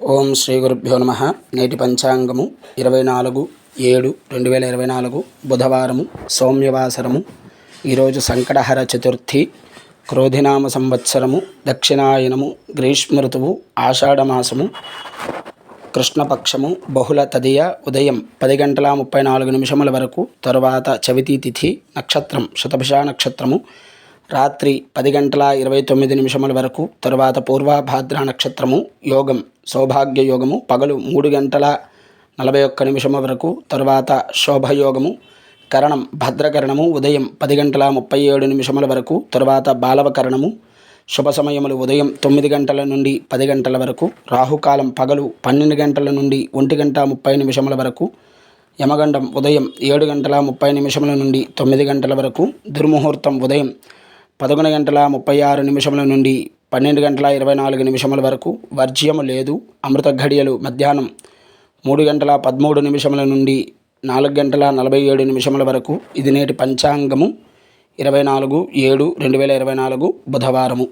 ఓం శ్రీ గురుభ్యో నమ. నేటి పంచాంగము ఇరవై నాలుగు ఏడు రెండు వేల ఇరవై నాలుగు బుధవారము సౌమ్యవాసరము. ఈరోజు సంకటహర చతుర్థి క్రోధినామ సంవత్సరము దక్షిణాయనము గ్రీష్మ ఋతువు ఆషాఢమాసము కృష్ణపక్షము బహుళ తదియ ఉదయం పది గంటల ముప్పై నాలుగు నిమిషముల వరకు తరువాత చవితి తిథి నక్షత్రం శతభిష నక్షత్రము రాత్రి పది గంటల ఇరవై తొమ్మిది నిమిషముల వరకు తరువాత పూర్వభాద్ర నక్షత్రము యోగం సౌభాగ్య యోగము పగలు మూడు గంటల నలభై ఒక్క నిమిషము వరకు తరువాత శోభయోగము కరణం భద్రకరణము ఉదయం పది గంటల ముప్పై ఏడు నిమిషముల వరకు తరువాత బాలవకరణము శుభ సమయములు ఉదయం తొమ్మిది గంటల నుండి పది గంటల వరకు రాహుకాలం పగలు పన్నెండు గంటల నుండి ఒంటి గంట ముప్పై నిమిషముల వరకు యమగండం ఉదయం ఏడు గంటల ముప్పై నిమిషముల నుండి తొమ్మిది గంటల వరకు దుర్ముహూర్తం ఉదయం పదకొండు గంటల ముప్పై ఆరు నిమిషముల నుండి పన్నెండు గంటల ఇరవై నాలుగు నిమిషముల వరకు వర్జ్యము లేదు అమృత ఘడియలు మధ్యాహ్నం మూడు గంటల పదమూడు నిమిషముల నుండి నాలుగు గంటల నలభై ఏడు నిమిషముల వరకు ఇది నేటి పంచాంగము. ఇరవై నాలుగు ఏడు రెండు వేల ఇరవై నాలుగు బుధవారము.